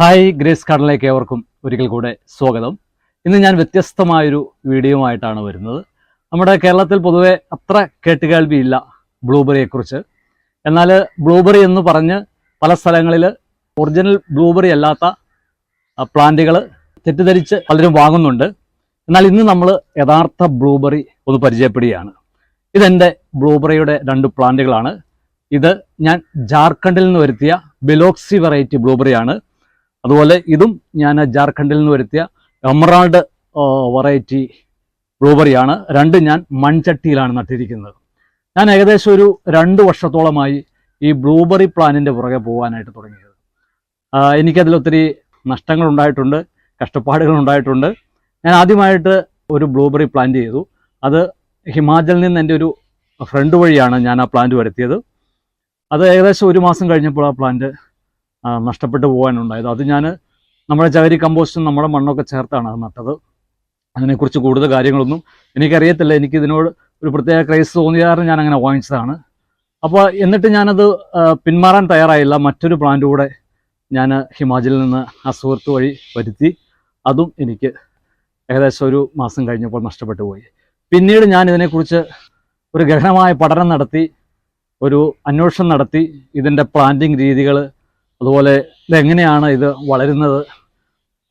Hi grace കാർഡിലേക്ക് ഏവർക്കും ഒരിക്കൽ കൂടെ സ്വാഗതം. ഇന്ന് ഞാൻ വ്യത്യസ്തമായൊരു വീഡിയോയുമായിട്ടാണ് വരുന്നത്. നമ്മുടെ കേരളത്തിൽ പൊതുവെ അത്ര കേട്ടുകേൾവിയില്ല ബ്ലൂബെറിയെക്കുറിച്ച്. എന്നാൽ ബ്ലൂബെറി എന്ന് പറഞ്ഞ് പല സ്ഥലങ്ങളിൽ ഒറിജിനൽ ബ്ലൂബെറി അല്ലാത്ത പ്ലാന്റുകൾ തെറ്റിദ്ധരിച്ച് പലരും വാങ്ങുന്നുണ്ട്. എന്നാൽ ഇന്ന് നമ്മൾ യഥാർത്ഥ ബ്ലൂബെറി ഒന്ന് പരിചയപ്പെടുകയാണ്. ഇതെന്റെ ബ്ലൂബെറിയുടെ രണ്ട് പ്ലാന്റുകളാണ്. ഇത് ഞാൻ ജാർഖണ്ഡിൽ നിന്ന് വരുത്തിയ ബിലോക്സി വെറൈറ്റി ബ്ലൂബെറിയാണ്. അതുപോലെ ഇതും ഞാൻ ജാർഖണ്ഡിൽ നിന്ന് വരുത്തിയ എമറാൾഡ് വെറൈറ്റി ബ്ലൂബെറിയാണ്. രണ്ട് ഞാൻ മൺചട്ടിയിലാണ് നട്ടിരിക്കുന്നത്. ഞാൻ ഏകദേശം ഒരു രണ്ട് വർഷത്തോളമായി ഈ ബ്ലൂബെറി പ്ലാനിന്റെ പുറകെ പോകാനായിട്ട് തുടങ്ങിയത്. എനിക്കതിൽ ഒത്തിരി കഷ്ടപ്പാടുകൾ ഉണ്ടായിട്ടുണ്ട്. ഞാൻ ആദ്യമായിട്ട് ഒരു ബ്ലൂബെറി പ്ലാന്റ് ചെയ്തു. അത് ഹിമാചലിൽ നിന്ന് എന്റെ ഒരു ഫ്രണ്ട് വഴിയാണ് ഞാൻ ആ പ്ലാന്റ് വരുത്തിയത്. അത് ഏകദേശം ഒരു മാസം കഴിഞ്ഞപ്പോൾ ആ പ്ലാന്റ് നഷ്ടപ്പെട്ടു പോകാനുണ്ടായത്. അത് ഞാൻ നമ്മുടെ ചകരി കമ്പോസ്റ്റും നമ്മുടെ മണ്ണൊക്കെ ചേർത്താണ് അത് നട്ടത്. അതിനെക്കുറിച്ച് കൂടുതൽ കാര്യങ്ങളൊന്നും എനിക്കറിയത്തില്ല. എനിക്ക് ഇതിനോട് ഒരു പ്രത്യേക ക്രൈസ് തോന്നിയ കാരണം ഞാൻ അങ്ങനെ വാങ്ങിച്ചതാണ്. അപ്പോൾ എന്നിട്ട് ഞാനത് പിന്മാറാൻ തയ്യാറായില്ല. മറ്റൊരു പ്ലാന്റ് കൂടെ ഞാൻ ഹിമാചലിൽ നിന്ന് ആ സുഹൃത്ത് വഴി വരുത്തി. അതും എനിക്ക് ഏകദേശം ഒരു മാസം കഴിഞ്ഞപ്പോൾ നഷ്ടപ്പെട്ടു പോയി. പിന്നീട് ഞാൻ ഇതിനെക്കുറിച്ച് ഒരു ഗഹനമായ പഠനം നടത്തി ഒരു അന്വേഷണം നടത്തി ഇതിന്റെ പ്ലാന്റിങ് രീതികൾ അതുപോലെ ഇതെങ്ങനെയാണ് ഇത് വളരുന്നത്?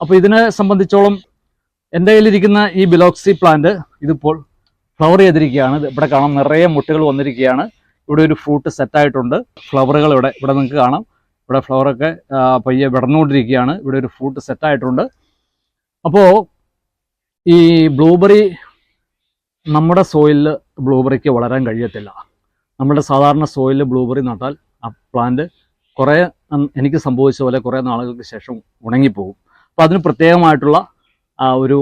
അപ്പോൾ ഇതിനെ സംബന്ധിച്ചോളം എന്റെ കയ്യിലിരിക്കുന്ന ഈ ബിലോക്സി പ്ലാന്റ് ഇതിപ്പോൾ ഫ്ലവർ ചെയ്തിരിക്കുകയാണ്. ഇവിടെ കാണാം നിറയെ മുട്ടുകൾ വന്നിരിക്കുകയാണ്. ഇവിടെ ഒരു ഫ്രൂട്ട് സെറ്റായിട്ടുണ്ട് ഫ്ലവറുകൾ ഇവിടെ ഇവിടെ നിങ്ങൾക്ക് കാണാം. ഇവിടെ ഫ്ലവറൊക്കെ പയ്യെ വിടർന്നുകൊണ്ടിരിക്കുകയാണ്. ഇവിടെ ഒരു ഫ്രൂട്ട് സെറ്റായിട്ടുണ്ട് അപ്പോൾ ഈ ബ്ലൂബെറി നമ്മുടെ സോയിലിൽ ബ്ലൂബെറിക്ക് വളരാൻ കഴിയത്തില്ല. നമ്മുടെ സാധാരണ സോയിലിൽ ബ്ലൂബെറി നട്ടാൽ ആ പ്ലാന്റ് കുറേ എനിക്ക് സംഭവിച്ച പോലെ കുറേ നാളുകൾക്ക് ശേഷം ഉണങ്ങിപ്പോകും. അപ്പോൾ അതിന് പ്രത്യേകമായിട്ടുള്ള ഒരു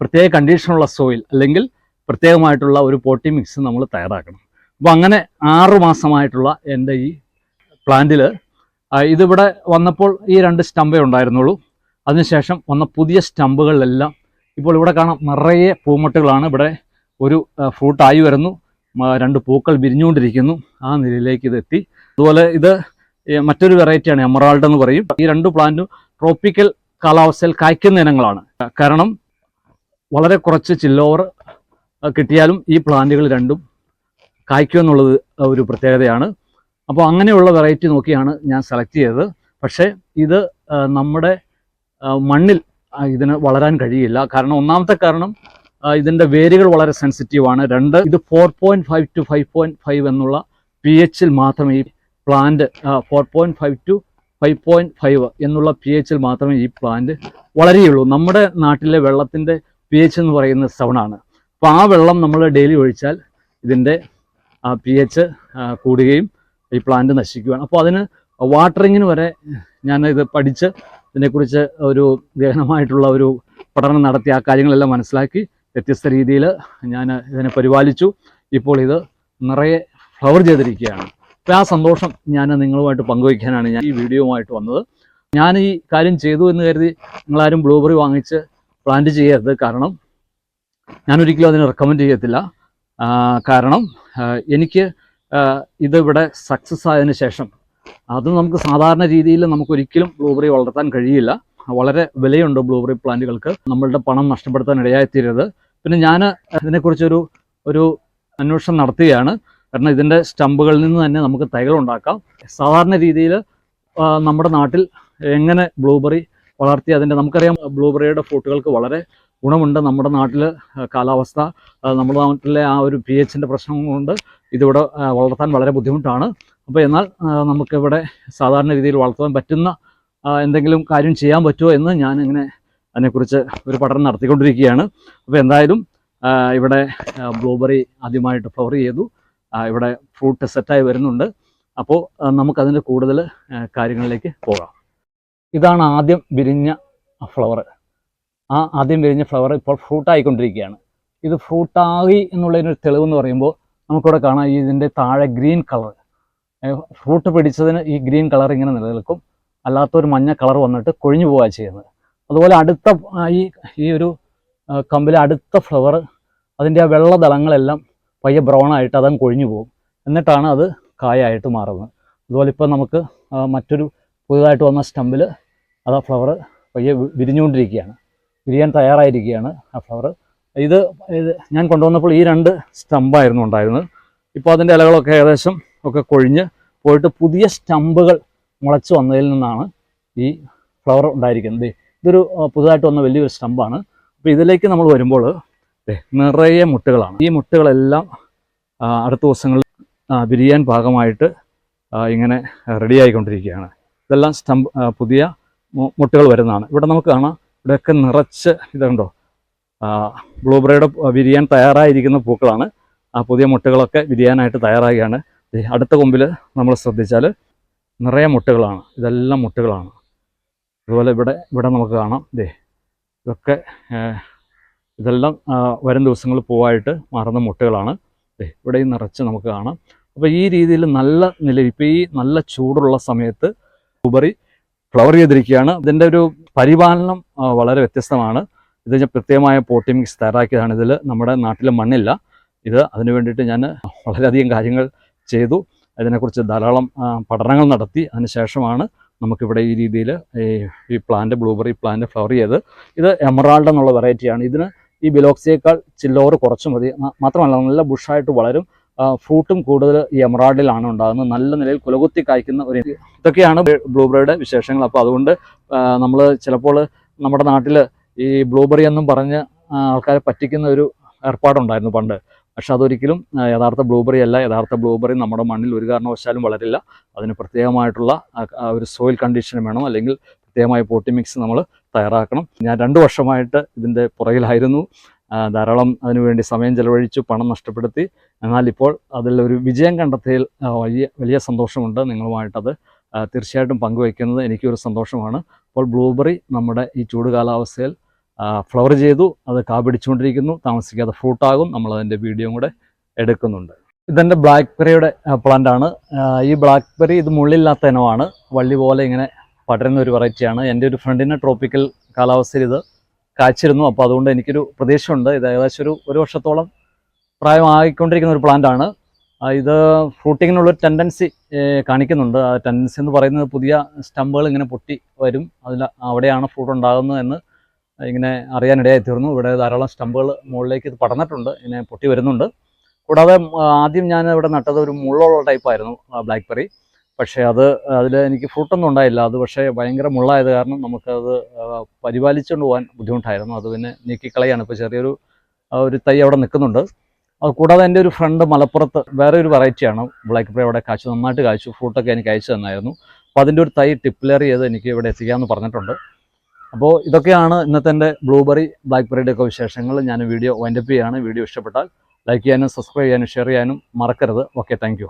പ്രത്യേക കണ്ടീഷനുള്ള സോയിൽ അല്ലെങ്കിൽ പ്രത്യേകമായിട്ടുള്ള ഒരു പോട്ടി മിക്സ് നമ്മൾ തയ്യാറാക്കണം. അപ്പോൾ അങ്ങനെ ആറ് മാസമായിട്ടുള്ള എന്റെ ഈ പ്ലാന്റിൽ ഇതിവിടെ വന്നപ്പോൾ ഈ രണ്ട് സ്റ്റമ്പേ ഉണ്ടായിരുന്നുള്ളൂ. അതിനുശേഷം വന്ന പുതിയ സ്റ്റമ്പുകളിലെല്ലാം ഇപ്പോൾ ഇവിടെ കാണാം നിറയെ പൂമൊട്ടുകളാണ് ഇവിടെ ഒരു ഫ്രൂട്ടായി വരുന്നു. രണ്ട് പൂക്കൾ വിരിഞ്ഞുകൊണ്ടിരിക്കുന്നു. ആ നിലയിലേക്ക് ഇത് എത്തി. അതുപോലെ ഇത് മറ്റൊരു വെറൈറ്റിയാണ് എമറാൾഡ് എന്ന് പറയും. ഈ രണ്ട് പ്ലാന്റും ട്രോപ്പിക്കൽ കാലാവസ്ഥയിൽ കായ്ക്കുന്ന ഇനങ്ങളാണ്. കാരണം വളരെ കുറച്ച് ചില്ലോവർ കിട്ടിയാലും ഈ പ്ലാന്റുകൾ രണ്ടും കായ്ക്കും എന്നുള്ളത് ഒരു പ്രത്യേകതയാണ്. അപ്പോൾ അങ്ങനെയുള്ള വെറൈറ്റി നോക്കിയാണ് ഞാൻ സെലക്ട് ചെയ്തത്. പക്ഷേ ഇത് നമ്മുടെ മണ്ണിൽ ഇതിന് വളരാൻ കഴിയില്ല. കാരണം ഒന്നാമത്തെ കാരണം ഇതിന്റെ വേരുകൾ വളരെ സെൻസിറ്റീവാണ് രണ്ട് ഇത് four point five to five point five എന്നുള്ള പി എച്ചിൽ മാത്രമേ plant four point five to five point five എന്നുള്ള പി എച്ചിൽ മാത്രമേ ഈ പ്ലാന്റ് വളരെയുള്ളൂ നമ്മുടെ നാട്ടിലെ വെള്ളത്തിന്റെ പി എച്ച് എന്ന് പറയുന്നത് സെവൻ ആണ്. അപ്പോൾ ആ വെള്ളം നമ്മൾ ഡെയിലി ഒഴിച്ചാൽ ഇതിന്റെ പി എച്ച് കൂടുകയും ഈ പ്ലാന്റ് നശിക്കുകയാണ്. അപ്പോൾ അതിന് വാട്ടറിങ്ങിന് വരെ ഞാൻ ഇത് പഠിച്ച് ഇതിനെക്കുറിച്ച് ഒരു ഗഹനമായിട്ടുള്ള ഒരു പഠനം നടത്തി ആ കാര്യങ്ങളെല്ലാം മനസ്സിലാക്കി വ്യത്യസ്ത രീതിയിൽ ഞാൻ ഇതിനെ പരിപാലിച്ചു. ഇപ്പോൾ ഇത് നിറയെ ഫ്ലവർ ചെയ്തിരിക്കുകയാണ്. ആ സന്തോഷം ഞാൻ നിങ്ങളുമായിട്ട് പങ്കുവയ്ക്കാനാണ് ഞാൻ ഈ വീഡിയോയുമായിട്ട് വന്നത്. ഞാൻ ഈ കാര്യം ചെയ്തു എന്ന് കരുതി നിങ്ങളാരും ബ്ലൂബെറി വാങ്ങിച്ച് പ്ലാന്റ് ചെയ്യരുത്. കാരണം ഞാനൊരിക്കലും അതിനെ റെക്കമെൻഡ് ചെയ്യത്തില്ല. കാരണം എനിക്ക് ഇതിവിടെ സക്സസ് ആയതിനു ശേഷം അത് നമുക്ക് സാധാരണ രീതിയിൽ നമുക്കൊരിക്കലും ബ്ലൂബെറി വളർത്താൻ കഴിയില്ല. വളരെ വിലയുണ്ട് ബ്ലൂബെറി പ്ലാന്റുകൾക്ക് നമ്മളുടെ പണം നഷ്ടപ്പെടുത്താൻ ഇടയായിത്തീരരുത്. പിന്നെ ഞാൻ ഇതിനെക്കുറിച്ചൊരു ഒരു അന്വേഷണം നടത്തുകയാണ്. കാരണം ഇതിന്റെ സ്റ്റമ്പുകളിൽ നിന്ന് തന്നെ നമുക്ക് തൈകൾ ഉണ്ടാക്കാം. സാധാരണ രീതിയിൽ നമ്മുടെ നാട്ടിൽ എങ്ങനെ ബ്ലൂബെറി വളർത്തി അതിന്റെ നമുക്കറിയാം ബ്ലൂബെറിയുടെ ഫ്രൂട്ടുകൾക്ക് വളരെ ഗുണമുണ്ട് നമ്മുടെ നാട്ടിൽ കാലാവസ്ഥ. നമ്മുടെ നാട്ടിലെ ആ ഒരു പി എച്ചിന്റെ പ്രശ്നം കൊണ്ട് ഇതിവിടെ വളർത്താൻ വളരെ ബുദ്ധിമുട്ടാണ്. അപ്പോൾ എന്നാൽ നമുക്കിവിടെ സാധാരണ രീതിയിൽ വളർത്താൻ പറ്റുന്ന എന്തെങ്കിലും കാര്യം ചെയ്യാൻ പറ്റുമോ എന്ന് ഞാൻ ഇങ്ങനെ അതിനെക്കുറിച്ച് ഒരു പഠനം നടത്തിക്കൊണ്ടിരിക്കുകയാണ്. അപ്പോൾ എന്തായാലും ഇവിടെ ബ്ലൂബെറി ആദ്യമായിട്ട് ഫ്ലവർ ചെയ്തു. ഇവിടെ ഫ്രൂട്ട് സെറ്റായി വരുന്നുണ്ട്. അപ്പോൾ നമുക്കതിന്റെ കൂടുതൽ കാര്യങ്ങളിലേക്ക് പോകാം. ഇതാണ് ആദ്യം വിരിഞ്ഞ ഫ്ലവർ ആ ആദ്യം വിരിഞ്ഞ ഫ്ലവർ ഇപ്പോൾ ഫ്രൂട്ടായിക്കൊണ്ടിരിക്കുകയാണ് ഇത് ഫ്രൂട്ടായി എന്നുള്ളതിനൊരു തെളിവെന്ന് പറയുമ്പോൾ നമുക്കിവിടെ കാണാം ഇതിന്റെ താഴെ ഗ്രീൻ കളർ ഫ്രൂട്ട് പിടിച്ചതിന് ഈ ഗ്രീൻ കളർ ഇങ്ങനെ നിലനിൽക്കും. അല്ലാത്ത ഒരു മഞ്ഞ കളർ വന്നിട്ട് കൊഴിഞ്ഞു പോവുക ചെയ്യുന്നത്. അതുപോലെ അടുത്ത ഈ ഈ ഒരു കമ്പിലെ അടുത്ത ഫ്ലവർ അതിന്റെ ആ വെള്ള ദളങ്ങളെല്ലാം പയ്യെ ബ്രൗൺ ആയിട്ട് അതങ്ങ് കൊഴിഞ്ഞു പോകും. എന്നിട്ടാണ് അത് കായായിട്ട് മാറുന്നത്. അതുപോലെ ഇപ്പോൾ നമുക്ക് മറ്റൊരു പുതുതായിട്ട് വന്ന സ്റ്റമ്പിൽ അത് ആ ഫ്ലവർ പയ്യെ വിരിഞ്ഞുകൊണ്ടിരിക്കുകയാണ്. വിരിയാൻ തയ്യാറായിരിക്കുകയാണ് ആ ഫ്ലവർ ഇത് ഞാൻ കൊണ്ടുവന്നപ്പോൾ ഈ രണ്ട് സ്റ്റമ്പായിരുന്നു ഉണ്ടായിരുന്നത്. ഇപ്പോൾ അതിന്റെ ഇലകളൊക്കെ ഏകദേശം ഒക്കെ കൊഴിഞ്ഞ് പോയിട്ട് പുതിയ സ്റ്റമ്പുകൾ മുളച്ച് വന്നതിൽ നിന്നാണ് ഈ ഫ്ലവർ ഉണ്ടായിരിക്കുന്നത്. ഇതൊരു പുതുതായിട്ട് വന്ന വലിയൊരു സ്റ്റമ്പാണ്. അപ്പോൾ ഇതിലേക്ക് നമ്മൾ വരുമ്പോൾ നിറയെ മുട്ടകളാണ്. ഈ മുട്ടകളെല്ലാം അടുത്ത ദിവസങ്ങളിൽ വിരിയാൻ ഭാഗമായിട്ട് ഇങ്ങനെ റെഡി ആയിക്കൊണ്ടിരിക്കുകയാണ് ഇതെല്ലാം സ്റ്റമ്പ് ആ, പുതിയ മുട്ടകൾ വരുന്നതാണ്. ഇവിടെ നമുക്ക് കാണാം ഇവിടെയൊക്കെ നിറച്ച് ഇതുണ്ടോ? ബ്ലൂബെറിയുടെ വിരിയാൻ തയ്യാറായിരിക്കുന്ന പൂക്കളാണ്. ആ പുതിയ മുട്ടുകളൊക്കെ വിരിയാനായിട്ട് തയ്യാറാകുകയാണ്. അടുത്ത കൊമ്പിൽ നമ്മൾ ശ്രദ്ധിച്ചാൽ നിറയെ മുട്ടകളാണ്. ഇതെല്ലാം മുട്ടകളാണ്. അതുപോലെ ഇവിടെ ഇവിടെ നമുക്ക് കാണാം. ദേ ഇതൊക്കെ ഇതെല്ലാം വരും ദിവസങ്ങൾ പൂവായിട്ട് മാറുന്ന മുട്ടകളാണ്. ഇവിടെയും നിറച്ച് നമുക്ക് കാണാം. അപ്പോൾ ഈ രീതിയിൽ നല്ല നില ഇപ്പോൾ ഈ നല്ല ചൂടുള്ള സമയത്ത് ഉപറി ഫ്ലവർ ചെയ്തിരിക്കുകയാണ്. ഇതിന്റെ ഒരു പരിപാലനം വളരെ വ്യത്യസ്തമാണ്. ഇത് ഞാൻ പ്രത്യേകമായ പോട്ടി മിക്സ് തയ്യാറാക്കിയതാണ് ഇതിൽ നമ്മുടെ നാട്ടിലെ മണ്ണില്ല. ഇത് അതിനു വേണ്ടിയിട്ട് ഞാൻ വളരെയധികം കാര്യങ്ങൾ ചെയ്തു. അതിനെക്കുറിച്ച് ധാരാളം പഠനങ്ങൾ നടത്തി. അതിനുശേഷമാണ് നമുക്കിവിടെ ഈ രീതിയിൽ ഈ പ്ലാന്റ് ബ്ലൂബെറി പ്ലാന്റ് ഫ്ലവർ ചെയ്ത് ഇത് എമറാൾഡ് എന്നുള്ള വെറൈറ്റിയാണ് ഇതിന് ഈ ബിലോക്സിയേക്കാൾ ചില്ലോറ് കുറച്ച് മതി. മാത്രമല്ല നല്ല ബുഷായിട്ട് വളരും. ഫ്രൂട്ടും കൂടുതൽ ഈ എമറാഡിലാണ് ഉണ്ടാകുന്നത്. നല്ല നിലയിൽ കുലകുത്തി കായ്ക്കുന്ന ഒരു ഇതൊക്കെയാണ് ബ്ലൂബെറിയുടെ വിശേഷങ്ങൾ. അപ്പോൾ അതുകൊണ്ട് നമ്മൾ ചിലപ്പോൾ നമ്മുടെ നാട്ടിൽ ഈ ബ്ലൂബെറി എന്നും പറഞ്ഞ് ആൾക്കാരെ പറ്റിക്കുന്ന ഒരു ഏർപ്പാടുണ്ടായിരുന്നു പണ്ട്. പക്ഷെ അതൊരിക്കലും യഥാർത്ഥ ബ്ലൂബെറി അല്ല. യഥാർത്ഥ ബ്ലൂബെറി നമ്മുടെ മണ്ണിൽ ഒരു കാരണവശാലും വളരില്ല. അതിന് പ്രത്യേകമായിട്ടുള്ള ഒരു സോയിൽ കണ്ടീഷൻ വേണം. അല്ലെങ്കിൽ പ്രത്യേകമായ പോട്ടി മിക്സ് നമ്മൾ തയ്യാറാക്കണം. ഞാൻ രണ്ട് വർഷമായിട്ട് ഇതിന്റെ പുറകിലായിരുന്നു. ധാരാളം അതിനുവേണ്ടി സമയം ചെലവഴിച്ചു പണം നഷ്ടപ്പെടുത്തി. എന്നാൽ ഇപ്പോൾ അതിലൊരു വിജയം കണ്ടെത്തിയതിൽ വലിയ വലിയ സന്തോഷമുണ്ട് നിങ്ങളുമായിട്ടത്. തീർച്ചയായിട്ടും പങ്കുവയ്ക്കുന്നത് എനിക്കൊരു സന്തോഷമാണ്. അപ്പോൾ ബ്ലൂബെറി നമ്മുടെ ഈ ചൂട് കാലാവസ്ഥയിൽ ഫ്ലവർ ചെയ്തു. അത് കാപിടിച്ചുകൊണ്ടിരിക്കുന്നു. താമസിക്കാതെ ഫ്രൂട്ടാകും നമ്മളതിന്റെ വീഡിയോ കൂടെ എടുക്കുന്നുണ്ട്. ഇതെന്റെ ബ്ലാക്ക്ബെറിയുടെ പ്ലാന്റ് ആണ്. ഈ ബ്ലാക്ക് ബെറി ഇത് മുള്ളില്ലാത്ത ഇനമാണ്. വള്ളി പോലെ ഇങ്ങനെ പടരുന്ന ഒരു വെറൈറ്റിയാണ് എന്റെ ഒരു ഫ്രണ്ടിന് ട്രോപ്പിക്കൽ കാലാവസ്ഥയിൽ ഇത് കാച്ചിരുന്നു. അപ്പോൾ അതുകൊണ്ട് എനിക്കൊരു പ്രതീക്ഷയുണ്ട്. ഇത് ഏകദേശം ഒരു ഒരു വർഷത്തോളം പ്രായമായിക്കൊണ്ടിരിക്കുന്ന ഒരു പ്ലാന്റ് ആണ്. ഇത് ഫ്രൂട്ടിങ്ങിനുള്ളൊരു ടെൻഡൻസി കാണിക്കുന്നുണ്ട്. ആ ടെൻഡൻസി എന്ന് പറയുന്നത് പുതിയ സ്റ്റമ്പുകൾ ഇങ്ങനെ പൊട്ടി വരും. അതിൽ അവിടെയാണ് ഫ്രൂട്ട് ഉണ്ടാകുന്നത് എന്ന് ഇങ്ങനെ അറിയാനിടയായി തീർന്നു. ഇവിടെ ധാരാളം സ്റ്റമ്പുകൾ മുകളിലേക്ക് ഇത് പടർന്നിട്ടുണ്ട്. ഇങ്ങനെ പൊട്ടി വരുന്നുണ്ട്. കൂടാതെ ആദ്യം ഞാൻ ഇവിടെ നട്ടത് ഒരു മുള്ളുള്ള ടൈപ്പായിരുന്നു ബ്ലാക്ക് ബെറി പക്ഷേ അത് അതിൽ എനിക്ക് ഫ്രൂട്ടൊന്നും ഉണ്ടായില്ല. അത് പക്ഷേ ഭയങ്കര മുള്ളായത് കാരണം നമുക്കത് പരിപാലിച്ചുകൊണ്ട് പോകാൻ ബുദ്ധിമുട്ടായിരുന്നു. അത് പിന്നെ നീക്കിക്കളയാണ്. ഇപ്പോൾ ചെറിയൊരു ഒരു തൈ അവിടെ നിൽക്കുന്നുണ്ട്. അത് കൂടാതെ എന്റെ ഒരു ഫ്രണ്ട് മലപ്പുറത്ത് വേറെ ഒരു വെറൈറ്റിയാണ്. ബ്ലാക്ക് ബെറി അവിടെ കാച്ചു നന്നായിട്ട് കാച്ചു ഫ്രൂട്ടൊക്കെ എനിക്ക് അയച്ചു തന്നായിരുന്നു. അപ്പോൾ അതിന്റെ ഒരു തൈ ടിപ്ലെയർ ചെയ്ത് എനിക്ക് ഇവിടെ എത്തിക്കാമെന്ന് പറഞ്ഞിട്ടുണ്ട്. അപ്പോൾ ഇതൊക്കെയാണ് ഇന്നത്തെ എന്റെ ബ്ലൂബെറി ബ്ലാക്ക് ബെറിയുടെ ഒക്കെ വിശേഷങ്ങൾ. ഞാൻ വീഡിയോ വൈൻഡപ്പ് ചെയ്യാണ് വീഡിയോ ഇഷ്ടപ്പെട്ടാൽ ലൈക്ക് ചെയ്യാനും സബ്സ്ക്രൈബ് ചെയ്യാനും ഷെയർ ചെയ്യാനും മറക്കരുത്. Okay thank